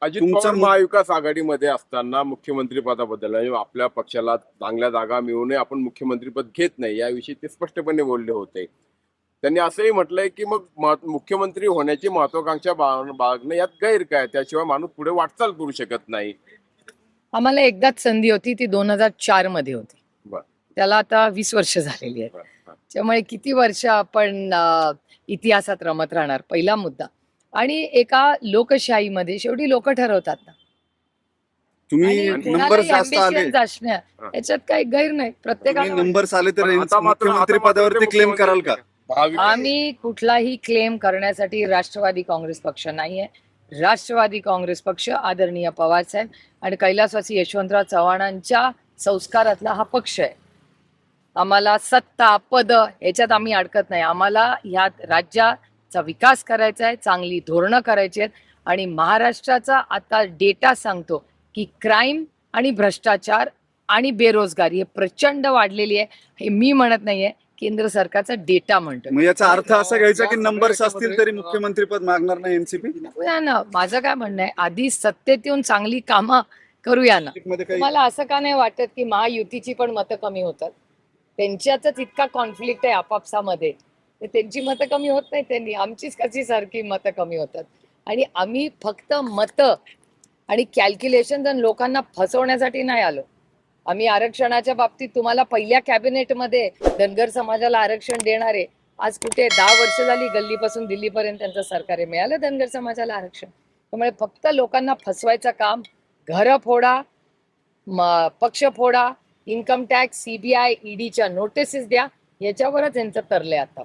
अजित तुमचा पवार महाविकास आघाडीमध्ये असताना मुख्यमंत्री पदाबद्दल आपल्या पक्षाला चांगल्या जागा मिळूनही आपण मुख्यमंत्रीपद घेत नाही याविषयी ते स्पष्टपणे बोलले होते. त्यांनी असंही म्हटलंय की मग मुख्यमंत्री होण्याची महत्वाकांक्षा बाळ- बाळगणं यात गैर काय? त्याशिवाय माणूस पुढे वाटचाल करू शकत नाही. आम्हाला एकदाच संधी होती ती दोन हजार चारमध्ये होती. त्याला आता वीस वर्ष झालेली आहेत. त्यामुळे किती वर्ष आपण इतिहासात रमत राहणार? पहिला मुद्दा. आणि एका लोकशाहीमध्ये शेवटी लोक ठरवतात ना. तुम्ही आणि नंबर नंबर कुणालाही जास्त आले. ambitions असण्या. याच्यात काही गैर नाही. तुम्ही प्रत्येकाला नंबर्स आले तर पण आता मात्र- मुख्यमंत्री आता मात्र पदावरती ते क्लेम कराल का? आम्ही कुठलाही क्लेम करण्यासाठी राष्ट्रवादी काँग्रेस पक्ष नाहीये. राष्ट्रवादी काँग्रेस पक्ष आदरणीय पवार साहेब आणि कैलासवासी यशवंतराव चव्हाणांच्या संस्कारातला हा पक्ष आहे. आम्हाला सत्ता पद याच्यात आम्ही अडकत नाही. आम्हाला ह्या राज्याचा विकास करायचा आहे चांगली धोरणं करायची आहेत आणि महाराष्ट्राचा आता डेटा सांगतो की क्राईम आणि भ्रष्टाचार आणि बेरोजगारी हे प्रचंड वाढलेली आहे. हे मी म्हणत नाहीये केंद्र सरकारचा डेटा म्हणतो मग याचा अर्थ असा घ्यायचा की नंबर्स असतील तरी मुख्यमंत्री पद मागणार नाही एनसीपी ना माझं काय म्हणणं आहे आधी सत्तेत येऊन चांगली कामं करूया ना. मला असं का नाही वाटत की महायुतीची पण मतं कमी होतात? त्यांच्यातच इतका कॉन्फ्लिक्ट आहे आपापसामध्ये. त्यांची मतं कमी होत नाही त्यांनी आमचीच कशी सारखी मतं कमी होतात. आणि आम्ही फक्त मतं आणि कॅल्क्युलेशन लोकांना फसवण्यासाठी नाही आलो. आम्ही आरक्षणाच्या बाबतीत तुम्हाला पहिल्या कॅबिनेटमध्ये धनगर समाजाला आरक्षण देणारे आज कुठे दहा वर्ष झाली गल्लीपासून दिल्लीपर्यंत त्यांचं सरकार मिळालं धनगर समाजाला आरक्षण. त्यामुळे फक्त लोकांना फसवायचं काम घरं फोडा पक्ष फोडा इन्कम टॅक्स सीबीआय ईडीच्या नोटिसेस द्या याच्यावरच यांचं तरलंय आता